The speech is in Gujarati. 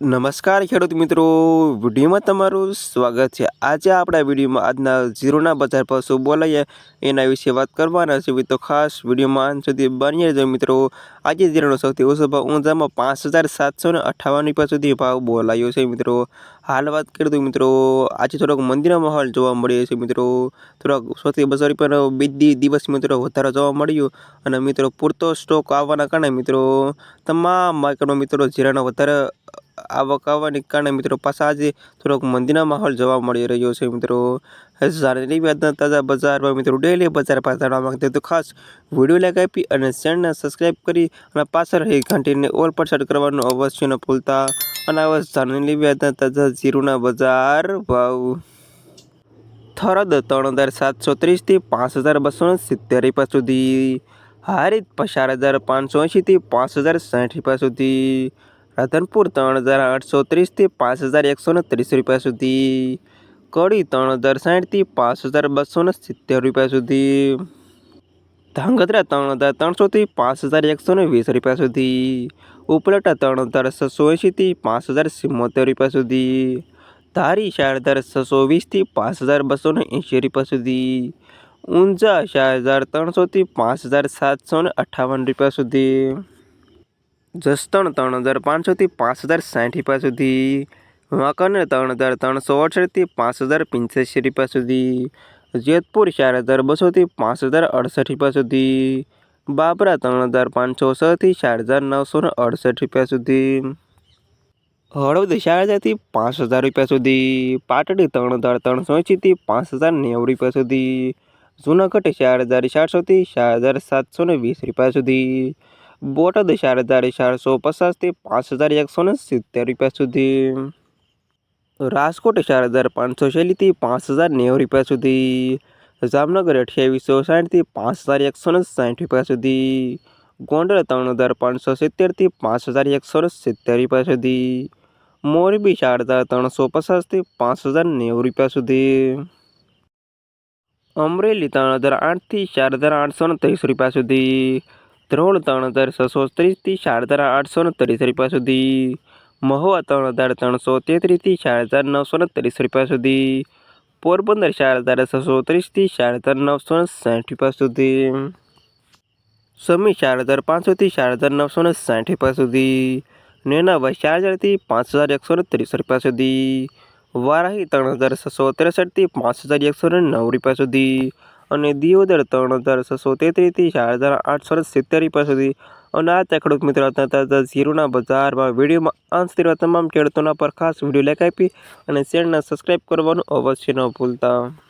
નમસ્કાર ખેડૂત મિત્રો, વિડીયોમાં તમારું સ્વાગત છે. આજે આપણા વિડીયોમાં આજના ઝીરોના બજાર પર શું બોલાઈએ એના વિશે વાત કરવાના છે. તો ખાસ વિડીયોમાં અંત સુધી બની રહેજો મિત્રો. આજે ઝીરોનો સૌથી ઓછો ભાવ ઊંઝામાં પાંચ હજાર સાતસો ને અઠ્ઠાવન રૂપિયા સુધી ભાવ બોલાયો છે મિત્રો. હાલ વાત કરી દઉં મિત્રો, આજે થોડોક મંદિરનો માહોલ જોવા મળ્યો છે મિત્રો. થોડોક સૌથી બસો રૂપિયાનો બીજી દિવસ મિત્રો વધારો જોવા મળ્યો અને મિત્રો, પૂરતો સ્ટોક આવવાના કારણે મિત્રો, તમામ માર્કેટમાં મિત્રો જીરાનો વધારે આવક આવવાને કારણે મિત્રો પાછા આજે થોડોક મંદીના માહોલ જોવા મળી રહ્યો છે મિત્રો. જાણેલી વ્યાજના તાજા બજારમાં મિત્રો ડેલી બજાર પાસે જાણવા માંગતા તો ખાસ વીડિયો લાઈક આપી અને ચેનલને સબસ્ક્રાઈબ કરી અને પાછળ રહી ઘંટીને ઓલ પર સેટ કરવાનું અવશ્ય ન ભૂલતા. અને આવા જાણેલી વ્યાજના તાજા જીરુના બજાર ભાવ થરદ ત્રણ હજાર સાતસો ત્રીસથી પાંચ હજાર બસો સિત્તેર રૂપિયા સુધી. હારીત ચાર હજાર પાંચસો એંશીથી પાંચ હજાર સાઠ રૂપિયા સુધી. રાધનપુર ત્રણ હજાર આઠસો ત્રીસથી પાંચ હજાર એકસો ને ત્રીસ રૂપિયા સુધી. કડી ત્રણ હજાર સાઠથી પાંચ હજાર બસો ને સિત્તેર રૂપિયા સુધી. ધાંગધ્રા ત્રણ હજાર ત્રણસોથી પાંચ હજાર એકસો ને વીસ રૂપિયા સુધી. ઉપલેટા ત્રણ હજાર છસો એંશીથી પાંચ હજાર સિત્તેર રૂપિયા સુધી. ધારી ચાર હજાર છસો વીસથી પાંચ હજાર બસો ને એંશી રૂપિયા સુધી. ઊંઝા ચાર હજાર ત્રણસોથી પાંચ હજાર સાતસો ને અઠ્ઠાવન રૂપિયા સુધી. જસદણ ત્રણ હજાર પાંચસોથી પાંચ હજાર સાઠ રૂપિયા સુધી વાંકાનેર ત્રણ હજાર ત્રણસો અડસઠથી પાંચ હજાર પંચ્યાસી રૂપિયા સુધી, જેતપુર ચાર હજાર બસોથી પાંચ હજાર અડસઠ રૂપિયા સુધી, બાબરા ત્રણ હજાર પાંચસો છથી ચાર હજાર નવસો ને અડસઠ રૂપિયા સુધી, હળવદ ચાર હજારથી પાંચ હજાર રૂપિયા સુધી, પાટડી ત્રણ હજાર ત્રણસો એંશીથી પાંચ હજાર નેવું રૂપિયા સુધી, જૂનાગઢ ચાર હજાર ચારસોથી ચાર હજાર સાતસો ને વીસ રૂપિયા સુધી બોટાદ ચાર હજાર ચારસો પચાસથી પાંચ હજાર એકસો ને સિત્તેર રૂપિયા સુધી. રાજકોટ ચાર હજાર પાંચસો શૈલીથી પાંચ હજાર નેવું રૂપિયા સુધી. જામનગર અઠ્યાવીસો સાઠથી પાંચ હજાર એકસો ને સાઠ રૂપિયા સુધી. ગોંડલ ત્રણ હજાર પાંચસો સિત્તેરથી પાંચ હજાર એકસો ને સિત્તેર રૂપિયા સુધી. મોરબી ચાર હજાર ત્રણસો પચાસથી પાંચ હજાર નેવું રૂપિયા સુધી. અમરેલી ત્રણ હજાર આઠથી ચાર હજાર આઠસો ને ત્રીસ રૂપિયા સુધી. ધ્રોળ ત્રણ હજાર છસો ત્રીસથી હજાર આઠસો ને ત્રીસ રૂપિયા સુધી. મહુવા ત્રણ હજાર ત્રણસો તેત્રીસથી ચાર હજાર નવસો ને ત્રીસ રૂપિયા સુધી. પોરબંદર ચાર હજાર છસો ત્રીસથી ચાર હજાર નવસો ને સાઠ રૂપિયા સુધી. સમી ચાર હજાર પાંચસોથી ચાર હજાર નવસો ને સાઠ રૂપિયા સુધી. નેનાભાઈ ચાર હજારથી પાંચ હજાર એકસો ને ત્રીસ રૂપિયા સુધી. વારાહી ત્રણ હજાર છસો ત્રેસઠથી પાંચ હજાર એકસો ને નવ રૂપિયા સુધી. અને દિયોદર ત્રણ હજાર છસો તેત્રીસથી ચાર હજાર આઠસો સિત્તેર રૂપિયા સુધી અને આ ત્યાં ખેડૂત મિત્રો તાજા ઝીરોના બજારમાં વિડીયોમાં અંશ તમામ ખેડૂતોના પર ખાસ વીડિયો લાઈક આપી અને ચેનલને સબસ્ક્રાઈબ કરવાનું અવશ્ય ન ભૂલતા.